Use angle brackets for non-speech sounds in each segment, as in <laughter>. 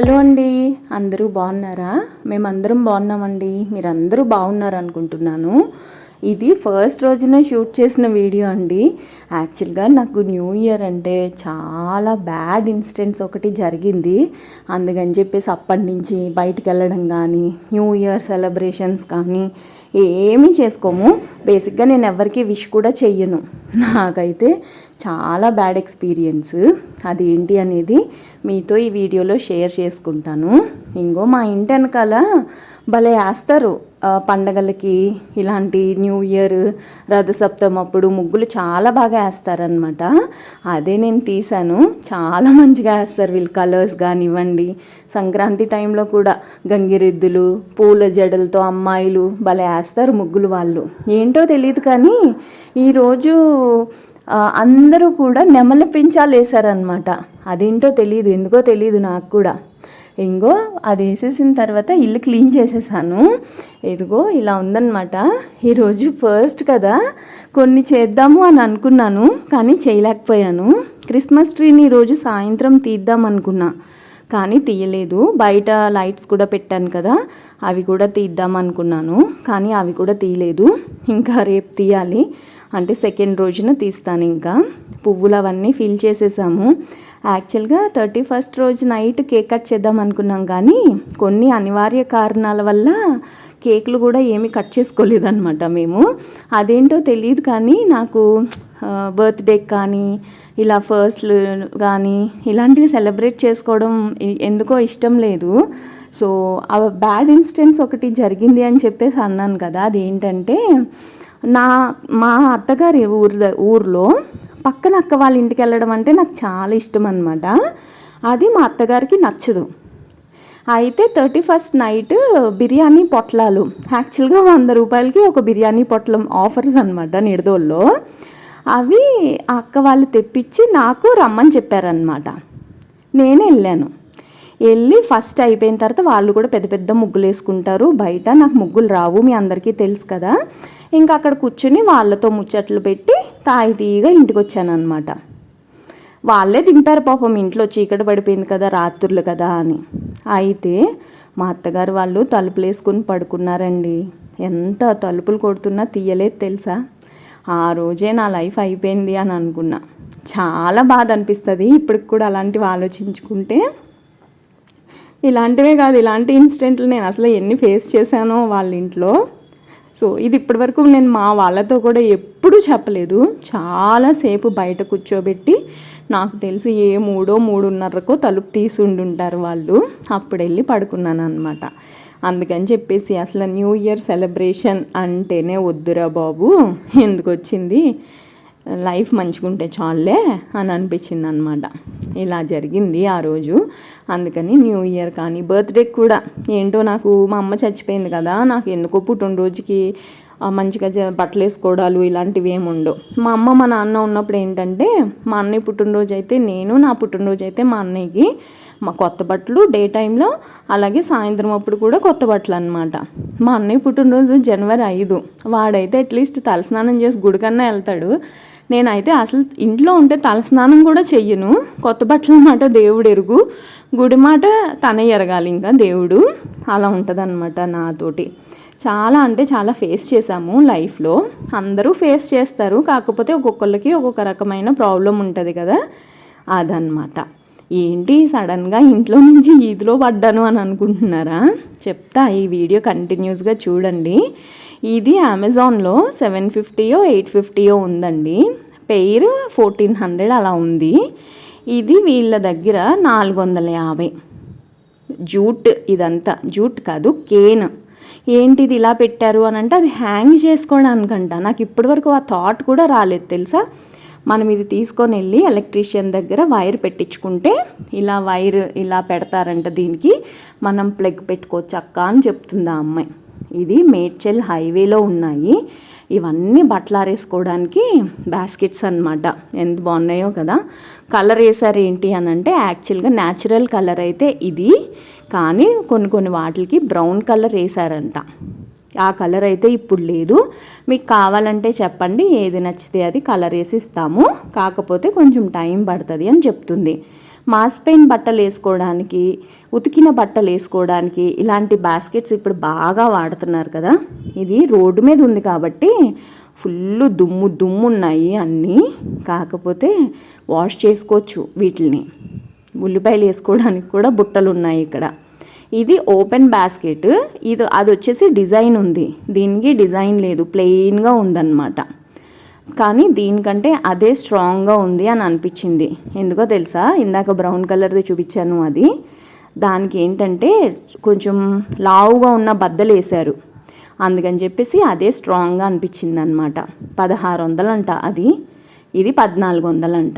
Hello అండి. అందరూ బాగున్నారా? మేమందరం బాగున్నామండి. మీరందరూ బాగున్నారు అనుకుంటున్నాను ఇది ఫస్ట్ రోజున షూట్ చేసిన వీడియో అండి. యాక్చువల్గా నాకు న్యూ ఇయర్ అంటే చాలా బ్యాడ్ ఇన్సిడెంట్స్ ఒకటి జరిగింది. అందుకని చెప్పేసి అప్పటి నుంచి బయటికి వెళ్ళడం కానీ న్యూ ఇయర్ సెలబ్రేషన్స్ కానీ ఏమీ చేసుకోము. బేసిక్గా నేను ఎవరికి విష్ కూడా చెయ్యను. నాకైతే చాలా బ్యాడ్ ఎక్స్పీరియన్స్. అది ఏంటి అనేది మీతో ఈ వీడియోలో షేర్ చేసుకుంటాను. ఇంకో మా ఇంటి వెనకాల భలే వేస్తారు పండగలకి ఇలాంటి న్యూ ఇయర్ రథసప్తం అప్పుడు ముగ్గులు చాలా బాగా వేస్తారనమాట అదే నేను తీశాను. చాలా మంచిగా వేస్తారు. వీళ్ళు కలర్స్ కానివ్వండి సంక్రాంతి టైంలో కూడా గంగిరెద్దులు పూల జడలతో అమ్మాయిలు భలే వేస్తారు ముగ్గులు వాళ్ళు. ఏంటో తెలియదు కానీ ఈరోజు అందరూ కూడా నెమలి పించాలు వేశారనమాట అదేంటో తెలియదు ఎందుకో తెలియదు నాకు కూడా. ఇంకో అది వేసేసిన తర్వాత ఇల్లు క్లీన్ చేసేసాను. ఇదిగో ఇలా ఉందన్నమాట. ఈరోజు ఫస్ట్ కదా కొన్ని చేద్దాము అని అనుకున్నాను కానీ చేయలేకపోయాను. క్రిస్మస్ ట్రీని ఈరోజు సాయంత్రం తీద్దాం అనుకున్నా కానీ తీయలేదు. బయట లైట్స్ కూడా పెట్టాను కదా అవి కూడా తీద్దాం అనుకున్నాను కానీ అవి కూడా తీయలేదు. ఇంకా రేపు తీయాలి. అంటే సెకండ్ రోజున తీస్తాను ఇంకా. పువ్వులు అవన్నీ ఫిల్ చేసేసాము. యాక్చువల్గా థర్టీ ఫస్ట్ రోజు నైట్ కేక్ కట్ చేద్దాం అనుకున్నాం కానీ కొన్ని అనివార్య కారణాల వల్ల కేకులు కూడా ఏమీ కట్ చేసుకోలేదన్నమాట మేము. అదేంటో తెలియదు కానీ నాకు బర్త్డే కానీ ఇలా ఫస్ట్లు కానీ ఇలాంటివి సెలబ్రేట్ చేసుకోవడం ఎందుకో ఇష్టం లేదు. సో ఆ బ్యాడ్ ఇన్సిడెంట్స్ ఒకటి జరిగింది అని చెప్పేసి అన్నాను కదా అదేంటంటే నా మా అత్తగారి ఊరు ఊర్లో పక్కన అక్క వాళ్ళ ఇంటికి వెళ్ళడం అంటే నాకు చాలా ఇష్టం అనమాట అది మా అత్తగారికి నచ్చదు. అయితే థర్టీ ఫస్ట్ నైట్ బిర్యానీ పొట్లాలు యాక్చువల్గా వంద రూపాయలకి ఒక బిర్యానీ పొట్లం ఆఫర్స్ అనమాట నిడదోల్లో. అవి అక్క వాళ్ళు తెప్పించి నాకు రమ్మని చెప్పారనమాట నేను వెళ్ళాను. వెళ్ళి ఫస్ట్ అయిపోయిన తర్వాత వాళ్ళు కూడా పెద్ద పెద్ద ముగ్గులు వేసుకుంటారు బయట నాకు ముగ్గులు రావు మీ అందరికీ తెలుసు కదా. ఇంకా అక్కడ కూర్చుని వాళ్ళతో ముచ్చట్లు పెట్టి తాయితీగా ఇంటికి వచ్చాను అనమాట వాళ్ళే దింపారు పాపం ఇంట్లో చీకటి పడిపోయింది కదా రాత్రులు కదా అని. అయితే మా అత్తగారు వాళ్ళు తలుపులు వేసుకుని పడుకున్నారండి. ఎంత తలుపులు కొడుతున్నా తీయలేదు తెలుసా? ఆ రోజే నా లైఫ్ అయిపోయింది అని అనుకున్నా. చాలా బాధ అనిపిస్తుంది. ఇప్పటికి కూడా అలాంటివి ఆలోచించుకుంటే ఇలాంటివే కాదు ఇలాంటి ఇన్సిడెంట్లు నేను అసలు ఎన్ని ఫేస్ చేశానో వాళ్ళ ఇంట్లో. సో ఇది ఇప్పటివరకు నేను మా వాళ్ళతో కూడా ఎప్పుడూ చెప్పలేదు. చాలాసేపు బయట కూర్చోబెట్టి నాకు తెలిసి ఏ మూడో మూడున్నరకో తలుపు తీసి ఉండుంటారు వాళ్ళు. అప్పుడు వెళ్ళి పడుకున్నాను అనమాట అందుకని చెప్పేసి అసలు న్యూ ఇయర్ సెలబ్రేషన్ అంటేనే వద్దురా బాబు ఎందుకు వచ్చింది లైఫ్ మంచిగుంటే చాలే అని అనిపించింది అనమాట ఇలా జరిగింది ఆ రోజు. అందుకని న్యూ ఇయర్ కానీ బర్త్డే కూడా. ఏంటో నాకు మా అమ్మ చచ్చిపోయింది కదా నాకు ఎందుకో పుట్టినరోజుకి మంచిగా బట్టలు వేసుకోవడాలు ఇలాంటివి ఏమి ఉండవు. మా అమ్మ మా నాన్న ఉన్నప్పుడు ఏంటంటే మా అన్నయ్య పుట్టినరోజు అయితే నేను నా పుట్టినరోజు అయితే మా అన్నయ్యకి మా కొత్త బట్టలు డే టైంలో అలాగే సాయంత్రం అప్పుడు కూడా కొత్త బట్టలు అనమాట మా అన్నయ్య పుట్టినరోజు జనవరి ఐదు. వాడైతే అట్లీస్ట్ తలస్నానం చేసి గుడికన్నా వెళ్తాడు. నేనైతే అసలు ఇంట్లో ఉంటే తలస్నానం కూడా చెయ్యను. కొత్త బట్టల మాట దేవుడు ఎరుగు. గుడి మాట తనే ఎరగాలి ఇంకా దేవుడు. అలా ఉంటుందన్నమాట నాతోటి. చాలా అంటే చాలా ఫేస్ చేశాము లైఫ్లో. అందరూ ఫేస్ చేస్తారు. కాకపోతే ఒక్కొక్కరికి ఒక్కొక్క రకమైన ప్రాబ్లం ఉంటుంది కదా. అదనమాట ఏంటి సడన్గా ఇంట్లో నుంచి ఈదిలో పడ్డాను అని అనుకుంటున్నారా? చెప్తా ఈ వీడియో కంటిన్యూస్గా చూడండి. ఇది అమెజాన్లో సెవెన్ ఫిఫ్టీయో ఎయిట్ ఫిఫ్టీయో ఉందండి. పెయిర్ ఫోర్టీన్ హండ్రెడ్ అలా ఉంది. ఇది వీళ్ళ దగ్గర నాలుగు వందల యాభై. జూట్ ఇదంతా జూట్ కాదు కేన్. ఏంటిది ఇలా పెట్టారు అని అంటే అది హ్యాంగ్ చేసుకోవడానికంట. నాకు ఇప్పటివరకు ఆ థాట్ కూడా రాలేదు తెలుసా? మనం ఇది తీసుకొని వెళ్ళి ఎలక్ట్రీషియన్ దగ్గర వైర్ పెట్టించుకుంటే ఇలా వైర్ ఇలా పెడతారంట దీనికి. మనం ప్లగ్ పెట్టుకోవచ్చు అక్క అని చెప్తుంది ఆ అమ్మాయి. ఇది మేడ్చల్ హైవేలో ఉన్నాయి. ఇవన్నీ బట్టలు ఆరేసుకోవడానికి బాస్కెట్స్ అనమాట ఎంత బాగున్నాయో కదా. కలర్ వేసారు ఏంటి అని అంటే యాక్చువల్గా న్యాచురల్ కలర్ అయితే ఇది. కానీ కొన్ని కొన్ని వాటికి బ్రౌన్ కలర్ వేసారంట ఆ కలర్ అయితే ఇప్పుడు లేదు. మీకు కావాలంటే చెప్పండి. ఏది నచ్చితే అది కలర్ వేసి ఇస్తాము. కాకపోతే కొంచెం టైం పడుతుంది అని చెప్తుంది. మాస్పెయిన్ బట్టలు వేసుకోవడానికి ఉతికిన బట్టలు వేసుకోవడానికి ఇలాంటి బాస్కెట్స్ ఇప్పుడు బాగా వాడుతున్నారు కదా. ఇది రోడ్డు మీద ఉంది కాబట్టి ఫుల్ దుమ్ము దుమ్ము ఉన్నాయి అన్నీ. కాకపోతే వాష్ చేసుకోవచ్చు వీటిని ఉల్లిపాయలు వేసుకోవడానికి కూడా బుట్టలు ఉన్నాయి ఇక్కడ. ఇది ఓపెన్ బాస్కెట్. ఇది అది వచ్చేసి డిజైన్ ఉంది. దీనికి డిజైన్ లేదు. ప్లెయిన్గా ఉందన్నమాట. కానీ దీనికంటే అదే స్ట్రాంగ్గా ఉంది అని అనిపించింది. ఎందుకో తెలుసా? ఇందాక బ్రౌన్ కలర్ది చూపించాను అది. దానికి ఏంటంటే కొంచెం లావుగా ఉన్న బద్దలు వేశారు. అందుకని చెప్పేసి అదే స్ట్రాంగ్గా అనిపించింది అనమాట పదహారు వందలంట అది. ఇది పద్నాలుగు వందలంట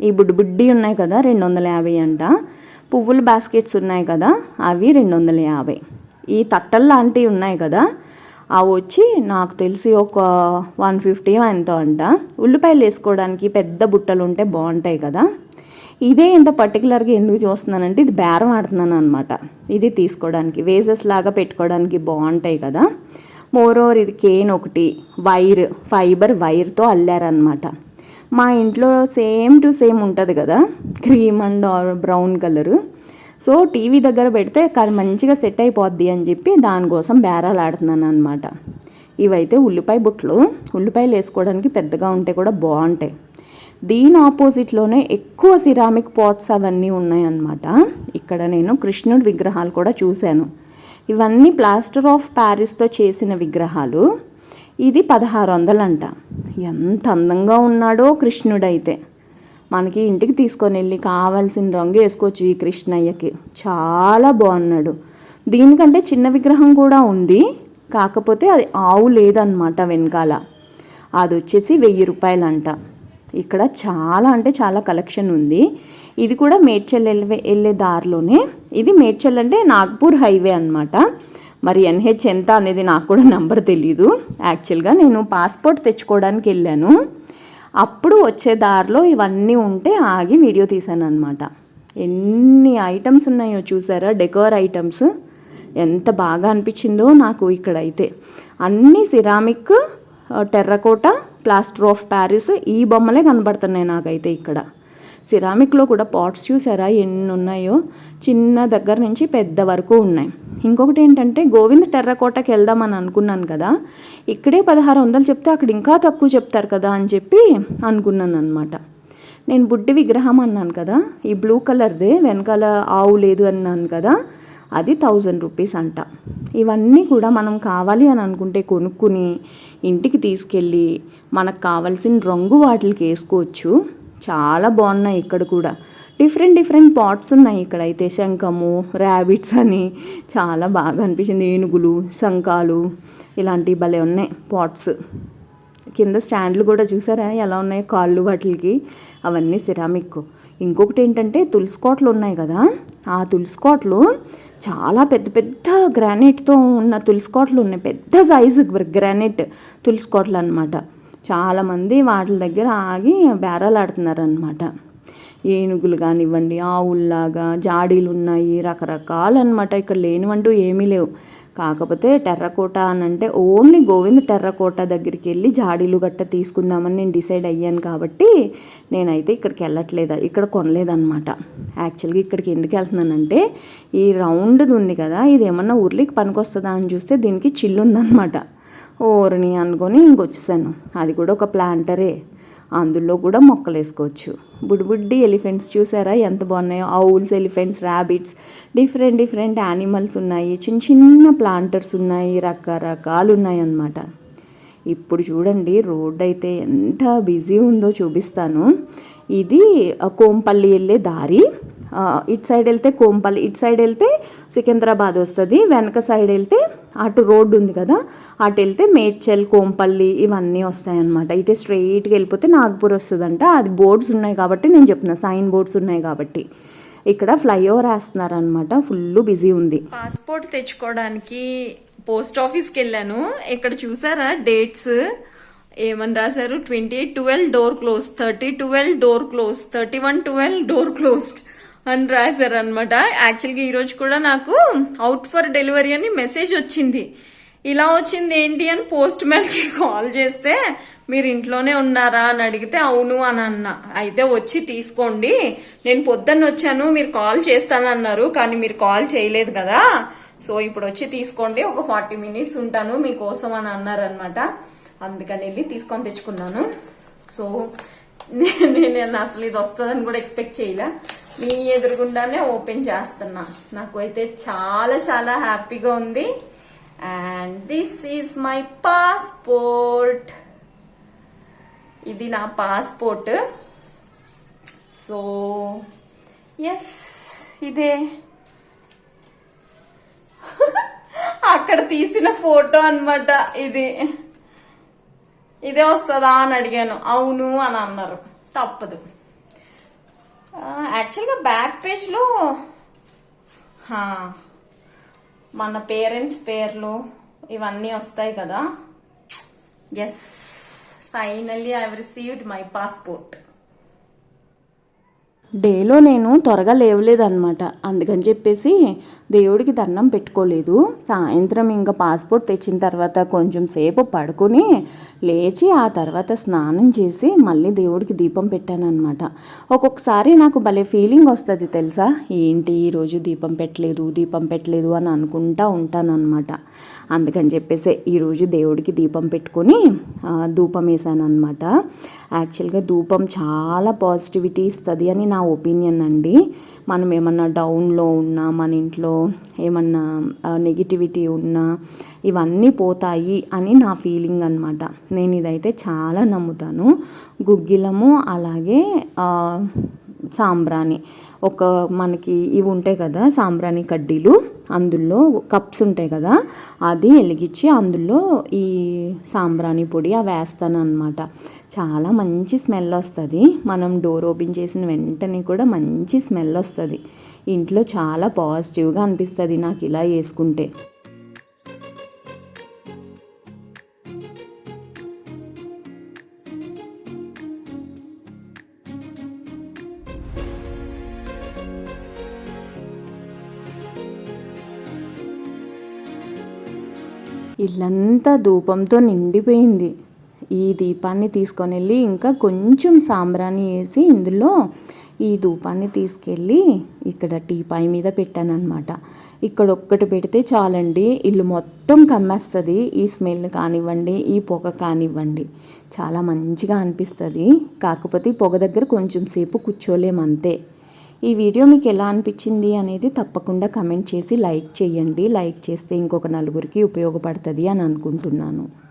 ఈ బుడ్డి బుడ్డి ఉన్నాయి కదా రెండు వందల యాభై అంట. పువ్వుల బాస్కెట్స్ ఉన్నాయి కదా అవి రెండు వందల యాభై. ఈ తట్టలు లాంటివి ఉన్నాయి కదా అవి వచ్చి నాకు తెలిసి ఒక వన్ ఫిఫ్టీ ఎంతో అంట. ఉల్లిపాయలు వేసుకోవడానికి పెద్ద బుట్టలు ఉంటే బాగుంటాయి కదా. ఇదే ఇంత పర్టికులర్గా ఎందుకు చూస్తున్నానంటే ఇది బేరం ఆడుతున్నాను అనమాట ఇది తీసుకోవడానికి వేసెస్ లాగా పెట్టుకోవడానికి బాగుంటాయి కదా. మోర్ ఓవర్ ఇది కేన్ ఒకటి వైర్ ఫైబర్ వైర్తో అల్లారనమాట మా ఇంట్లో సేమ్ టు సేమ్ ఉంటుంది కదా. Cream and brown colour. So TV దగ్గర పెడితే కానీ మంచిగా సెట్ అయిపోద్ది అని చెప్పి దానికోసం బేరాలు ఆడుతున్నాను అనమాట ఇవైతే ఉల్లిపాయ బుట్లు. ఉల్లిపాయలు వేసుకోవడానికి పెద్దగా ఉంటే కూడా బాగుంటాయి. దీని ఆపోజిట్లోనే ఎక్కువ సిరామిక్ పాట్స్ అవన్నీ ఉన్నాయన్నమాట. ఇక్కడ నేను కృష్ణుడి విగ్రహాలు కూడా చూశాను. ఇవన్నీ ప్లాస్టర్ ఆఫ్ ప్యారిస్తో చేసిన విగ్రహాలు. ఇది పదహారు వందలంట. ఎంత అందంగా ఉన్నాడో కృష్ణుడైతే. మనకి ఇంటికి తీసుకొని వెళ్ళి కావాల్సిన రంగు వేసుకోవచ్చు ఈ కృష్ణయ్యకి. చాలా బాగున్నాడు. దీనికంటే చిన్న విగ్రహం కూడా ఉంది. కాకపోతే అది ఆవు లేదన్నమాట వెనకాల. అది వచ్చేసి వెయ్యి రూపాయలంట. ఇక్కడ చాలా అంటే చాలా కలెక్షన్ ఉంది. ఇది కూడా మేడ్చల్ వెళ్ళే వెళ్ళే దారిలోనే. ఇది మేడ్చల్ అంటే నాగ్పూర్ హైవే అనమాట మరి ఎన్హెచ్ ఎంత అనేది నాకు కూడా నెంబర్ తెలీదు. యాక్చువల్గా నేను పాస్పోర్ట్ తెచ్చుకోవడానికి వెళ్ళాను. అప్పుడు వచ్చే దారిలో ఇవన్నీ ఉంటే ఆగి వీడియో తీశాను అనమాట ఎన్ని ఐటమ్స్ ఉన్నాయో చూసారా? డెకోర్ ఐటమ్స్ ఎంత బాగా అనిపించిందో నాకు ఇక్కడైతే. అన్ని ceramic terracotta plaster of Paris ఈ బొమ్మలే కనబడుతున్నాయి నాకైతే ఇక్కడ. సిరామిక్లో కూడా పాట్స్ చూసారా? ఎన్ని ఉన్నాయో? చిన్న దగ్గర నుంచి పెద్ద వరకు ఉన్నాయి. ఇంకొకటి ఏంటంటే గోవింద్ టెర్రకోటకి వెళ్దామని అనుకున్నాను కదా. ఇక్కడే పదహారు వందలు చెప్తే అక్కడ ఇంకా తక్కువ చెప్తారు కదా అని చెప్పి అనుకున్నాను అనమాట నేను బుడ్డి విగ్రహం అన్నాను కదా. ఈ బ్లూ కలర్దే వెనకాల ఆవు లేదు అన్నాను కదా. అది థౌజండ్ రూపీస్ అంట. ఇవన్నీ కూడా మనం కావాలి అని అనుకుంటే కొనుక్కుని ఇంటికి తీసుకెళ్ళి మనకు కావాల్సిన రంగు వాటికి వేసుకోవచ్చు. చాలా బాగున్నాయి ఇక్కడ కూడా. డిఫరెంట్ డిఫరెంట్ పాట్స్ ఉన్నాయి ఇక్కడ. అయితే శంఖము ర్యాబిట్స్ అని చాలా బాగా అనిపించింది. ఏనుగులు శంఖాలు ఇలాంటివి భలే ఉన్నాయి పాట్స్ కింద స్టాండ్లు కూడా చూసారా? ఎలా ఉన్నాయి కాళ్ళు వాటికి? అవన్నీ సిరామిక్. ఇంకొకటి ఏంటంటే తులసికోట్లు ఉన్నాయి కదా? ఆ తులసికోట్లు చాలా పెద్ద పెద్ద గ్రానైట్తో ఉన్న తులసికోట్లు ఉన్నాయి. పెద్ద సైజు గ్రానైట్ తులసికోట్లు అనమాట చాలామంది వాటి దగ్గర ఆగి బేరాలు ఆడుతున్నారనమాట ఏనుగులు కానివ్వండి ఆవుల్లాగా జాడీలు ఉన్నాయి రకరకాలు అనమాట ఇక్కడ లేనివంటూ ఏమీ లేవు. కాకపోతే టెర్రకోట అని అంటే ఓన్లీ గోవింద్ టెర్రకోట దగ్గరికి వెళ్ళి జాడీలు గట్ట తీసుకుందామని నేను డిసైడ్ అయ్యాను కాబట్టి నేనైతే ఇక్కడికి వెళ్ళట్లేదు ఇక్కడ కొనలేదన్నమాట. యాక్చువల్గా ఇక్కడికి ఎందుకు వెళ్తున్నానంటే ఈ రౌండ్ది ఉంది కదా ఇది ఏమన్నా ఉర్లికి పనికొస్తుందా అని చూస్తే దీనికి చిల్లు ఉందన్నమాట ఓరని అనుకొని ఇంకొచ్చేసాను. అది కూడా ఒక ప్లాంటరే. అందులో కూడా మొక్కలు వేసుకోవచ్చు. బుడ్బుడ్డి ఎలిఫెంట్స్ చూసారా? ఎంత బాగున్నాయో. Owls elephants rabbits different different animals ఉన్నాయి. చిన్న చిన్న ప్లాంటర్స్ ఉన్నాయి. రకరకాలు ఉన్నాయి అన్నమాట ఇప్పుడు చూడండి రోడ్ అయితే ఎంత బిజీ ఉందో చూపిస్తాను. ఇది కోంపల్లి వెళ్ళే దారి. ఇటు సైడ్ వెళ్తే కోంపల్లి ఇటు సైడ్ వెళ్తే సికింద్రాబాద్ వస్తుంది. వెనక సైడ్ వెళ్తే అటు రోడ్డు ఉంది కదా అటు వెళ్తే మేడ్చల్ కోంపల్లి ఇవన్నీ వస్తాయన్నమాట. ఇటు స్ట్రైట్గా వెళ్ళిపోతే నాగ్పూర్ వస్తుందంట. అది బోర్డ్స్ ఉన్నాయి కాబట్టి నేను చెప్తున్నా సైన్ బోర్డ్స్ ఉన్నాయి కాబట్టి. ఇక్కడ ఫ్లైఓవర్ వేస్తున్నారనమాట ఫుల్ బిజీ ఉంది. పాస్పోర్ట్ తెచ్చుకోవడానికి పోస్ట్ ఆఫీస్కి వెళ్ళాను. ఇక్కడ చూసారా? డేట్స్. ఏమని రాశారు? Twenty eight twelve door close thirty twelve door close thirty one twelve door closed. అని రాశారు అనమాట యాక్చువల్గా ఈరోజు కూడా నాకు అవుట్ ఫర్ డెలివరీ అని మెసేజ్ వచ్చింది. ఇలా వచ్చింది ఏంటి అని పోస్ట్ మ్యాన్కి కాల్ చేస్తే మీరు ఇంట్లోనే ఉన్నారా? అని అడిగితే అవును అని అన్న. అయితే వచ్చి తీసుకోండి. నేను పొద్దున్న వచ్చాను మీరు కాల్ చేస్తానన్నారు కానీ మీరు కాల్ చేయలేదు కదా. సో ఇప్పుడు వచ్చి తీసుకోండి. ఒక ఫార్టీ మినిట్స్ ఉంటాను మీకోసం అని అన్నారనమాట అందుకని వెళ్ళి తీసుకొని తెచ్చుకున్నాను. సో నేను <laughs> నేను అసలు ఇది వస్తుందని కూడా ఎక్స్పెక్ట్ చేయలే. మీ ఎదురుగుండానే ఓపెన్ చేస్తున్నా. నాకు అయితే చాలా చాలా హ్యాపీగా ఉంది. And this is my passport ఇది నా పాస్పోర్ట్ సో ఎస్ ఇదే. <laughs> అక్కడ తీసిన ఫోటో అన్నమాట ఇది. ఇదే వస్తుందా అని అడిగాను. అవును అని అన్నారు. తప్పదు. యాక్చువల్గా బ్యాక్ పేజ్లో మన పేరెంట్స్ పేర్లు ఇవన్నీ వస్తాయి కదా. Yes finally I received my passport డేలో నేను త్వరగా లేవలేదన్నమాట. అందుకని చెప్పేసి దేవుడికి దండం పెట్టుకోలేదు. సాయంత్రం ఇంకా పాస్పోర్ట్ తెచ్చిన తర్వాత కొంచెం సేపు పడుకుని లేచి ఆ తర్వాత స్నానం చేసి మళ్ళీ దేవుడికి దీపం పెట్టానమాట ఒక్కొక్కసారి నాకు భలే ఫీలింగ్ వస్తుంది తెలుసా? ఏంటి ఈరోజు దీపం పెట్టలేదు దీపం పెట్టలేదు అని అనుకుంటా ఉంటానన్నమాట. అందుకని చెప్పేసి ఈరోజు దేవుడికి దీపం పెట్టుకొని ధూపం వేసాను అనమాట యాక్చువల్గా ధూపం చాలా పాజిటివిటీ ఇస్తుంది అని నా ఒపీనియన్ అండి. మనం ఏమన్నా డౌన్లో ఉన్నా మన ఇంట్లో ఏమన్నా నెగిటివిటీ ఉన్నా ఇవన్నీ పోతాయి అని నా ఫీలింగ్ అనమాట నేను ఇదైతే చాలా నమ్ముతాను. గుగ్గిలము అలాగే సాంబ్రాణి. ఒక మనకి ఇవి ఉంటాయి కదా సాంబ్రాణి కడ్డీలు. అందులో కప్స్ ఉంటాయి కదా అది వెలిగించి అందులో ఈ సాంబ్రాణి పొడి అవి వేస్తాను అనమాట చాలా మంచి స్మెల్ వస్తుంది. మనం డోర్ ఓపెన్ చేసిన వెంటనే కూడా మంచి స్మెల్ వస్తుంది. ఇంట్లో చాలా పాజిటివ్గా అనిపిస్తుంది నాకు ఇలా వేసుకుంటే. ఇల్లంతా ధూపంతో నిండిపోయింది. ఈ దీపాన్ని తీసుకొని వెళ్ళి ఇంకా కొంచెం సాంబ్రాణి వేసి ఇందులో ఈ ధూపాన్ని తీసుకెళ్ళి ఇక్కడ టీపాయ్ మీద పెట్టానమాట ఇక్కడ ఒక్కటి పెడితే చాలండి ఇల్లు మొత్తం కమ్మేస్తుంది. ఈ స్మెల్ కానివ్వండి ఈ పొగ కానివ్వండి చాలా మంచిగా అనిపిస్తుంది. కాకపోతే ఈ పొగ దగ్గర కొంచెం సేపు కూర్చోలేం అంతే ఈ వీడియో మీకు ఎలా అనిపించింది అనేది తప్పకుండా కమెంట్ చేసి లైక్ చేయండి. లైక్ చేస్తే ఇంకొక నలుగురికి ఉపయోగపడుతుంది అని అనుకుంటున్నాను.